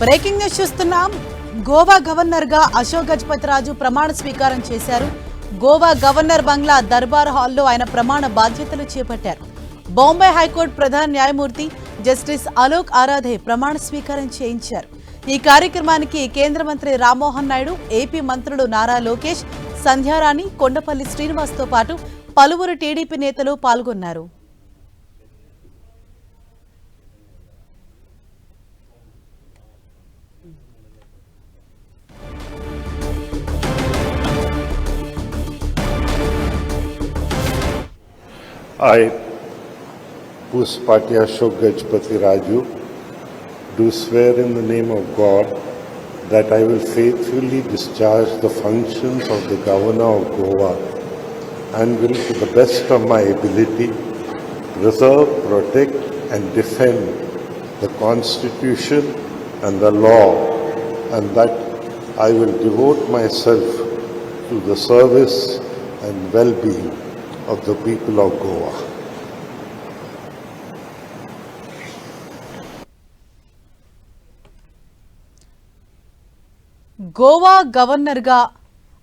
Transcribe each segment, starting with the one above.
Breaking news చూస్తున్నాం. గోవా గవర్నర్గా అశోక్ గజపతి రాజు ప్రమాణ స్వీకారం చేశారు. గోవా గవర్నర్ బంగ్లా దర్బార్ హాల్లో ఆయన ప్రమాణ బాధ్యతలు చేపట్టారు. బాంబే హైకోర్టు ప్రధాన న్యాయమూర్తి జస్టిస్ అలోక్ ఆరాధే ప్రమాణ స్వీకారం చేయించారు. ఈ కార్యక్రమానికి కేంద్ర మంత్రి రామ్మోహన్ నాయుడు ఏపీ మంత్రులు నారా లోకేష్ సంధ్యారాణి కొండపల్లి శ్రీనివాస్తో పాటు పలువురు టీడీపీ నేతలు పాల్గొన్నారు. I, Puspati Ashok Gajpati Raju, do swear in the name of God that I will faithfully discharge the functions of the Governor of Goa and will, to the best of my ability, preserve, protect, and defend the Constitution and the law, and that I will devote myself to the service and well-being of the people of Goa. Goa గవర్నర్గా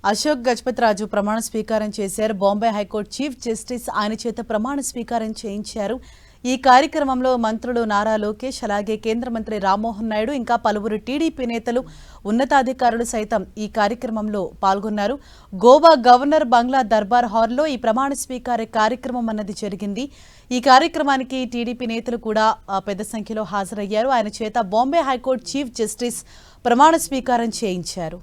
అశోక్ గజపతి రాజు ప్రమాణ స్వీకారం చేశారు Bombay high court chief justice ఆయన చేత ప్రమాణ స్వీకారం చేయించారు ఈ కార్యక్రమంలో మంత్రులు నారా లోకేష్ అలాగే కేంద్ర మంత్రి రామ్మోహన్ నాయుడు ఇంకా పలువురు టీడీపీ నేతలు ఉన్నతాధికారులు సైతం ఈ కార్యక్రమంలో పాల్గొన్నారు. గోవా గవర్నర్ బంగ్లా దర్బార్ హాల్లో ఈ ప్రమాణ స్వీకార కార్యక్రమం అన్నది జరిగింది. ఈ కార్యక్రమానికి టీడీపీ నేతలు కూడా పెద్ద సంఖ్యలో హాజరయ్యారు. ఆయన చేత బాంబే హైకోర్టు చీఫ్ జస్టిస్ ప్రమాణ స్వీకారం చేయించారు.